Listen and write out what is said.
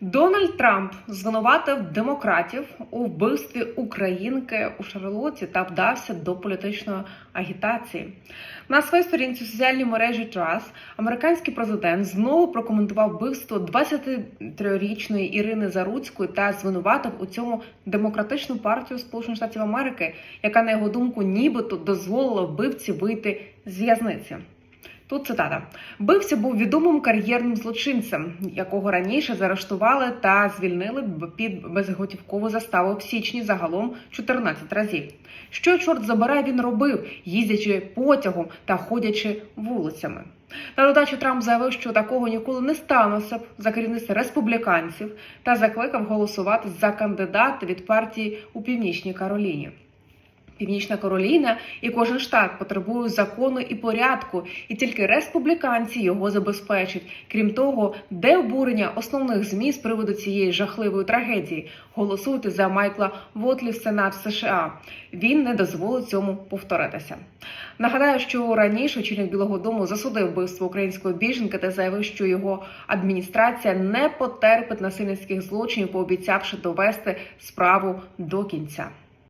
Дональд Трамп звинуватив демократів у вбивстві українки у Шарлоті та вдався до політичної агітації. На своїй сторінці у соціальній мережі Трас американський президент знову прокоментував вбивство 23-річної Ірини Заруцької та звинуватив у цьому демократичну партію Сполучених Штатів Америки, яка на його думку нібито дозволила вбивці вийти з в'язниці. Тут цитата: Бився був відомим кар'єрним злочинцем, якого раніше заарештували та звільнили під безготівкову заставу в січні загалом 14 разів. Що чорт забирай він робив, їздячи потягом та ходячи вулицями. На додачу Трамп заявив, що такого ніколи не станеться б за керівництва республіканців та закликав голосувати за кандидата від партії у Північній Кароліні. Північна Кароліна і кожен штат потребує закону і порядку, і тільки республіканці його забезпечать. Крім того, де обурення основних змі з приводу цієї жахливої трагедії? Голосуйте за Майкла Вотлі в Сенат США. Він не дозволить цьому повторитися. Нагадаю, що раніше очільник Білого Дому засудив вбивство української біженки та заявив, що його адміністрація не потерпить насильницьких злочинів, пообіцявши довести справу до кінця.